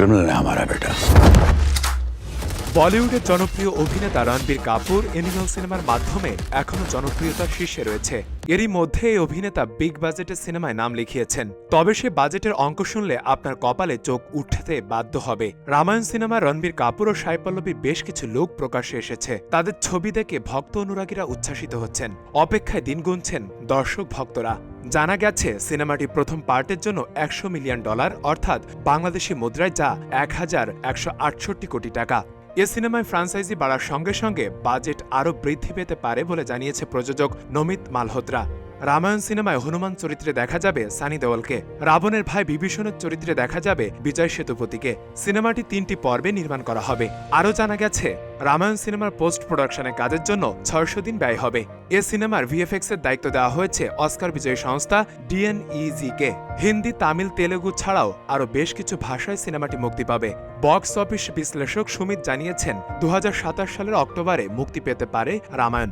Criminal है हमारा बेटा বলিউডের জনপ্রিয় অভিনেতা রণবীর কাপুর এনিমাল সিনেমার মাধ্যমে এখনও জনপ্রিয়তার শীর্ষে রয়েছে এরই মধ্যে এই অভিনেতা বিগ বাজেটের সিনেমায় নাম লিখিয়েছেন তবে সে বাজেটের অঙ্ক শুনলে আপনার কপালে চোখ উঠতে বাধ্য হবে রামায়ণ সিনেমার রণবীর কাপুর ও সাই পল্লবী বেশ কিছু লোক প্রকাশ্যে এসেছে তাদের ছবি দেখে ভক্ত অনুরাগীরা উচ্ছ্বাসিত হচ্ছেন অপেক্ষায় দিন গুনছেন দর্শক ভক্তরা জানা গেছে, সিনেমাটি প্রথম পার্টের জন্য একশো মিলিয়ন ডলার, অর্থাৎ বাংলাদেশি মুদ্রায় যা এক হাজার একশো আটষট্টি কোটি টাকা। এ সিনেমায় ফ্রাঞ্চাইজি বাড়ার সঙ্গে সঙ্গে বাজেট আরও বৃদ্ধি পেতে পারে বলে জানিয়েছে প্রযোজক নমিত মালহোত্রা। রামায়ণ সিনেমায় হনুমান চরিত্রে দেখা যাবে সানি দেওয়ালকে, রাবণের ভাই বিভীষণের চরিত্রে দেখা যাবে বিজয় সেতুপতিকে। সিনেমাটি তিনটি পর্বে নির্মাণ করা হবে। আরও জানা গেছে, রামায়ণ সিনেমার পোস্ট প্রোডাকশনের কাজের জন্য ছয়শো দিন ব্যয় হবে। এ সিনেমার ভিএফএক্স এর দায়িত্ব দেওয়া হয়েছে অস্কার বিজয়ী সংস্থা ডিএনইজি কে হিন্দি, তামিল, তেলেগু ছাড়াও আরও বেশ কিছু ভাষায় সিনেমাটি মুক্তি পাবে। বক্স অফিস বিশ্লেষক সুমিত জানিয়েছেন দু হাজার সাতাশ সালের অক্টোবরে মুক্তি পেতে পারে রামায়ণ।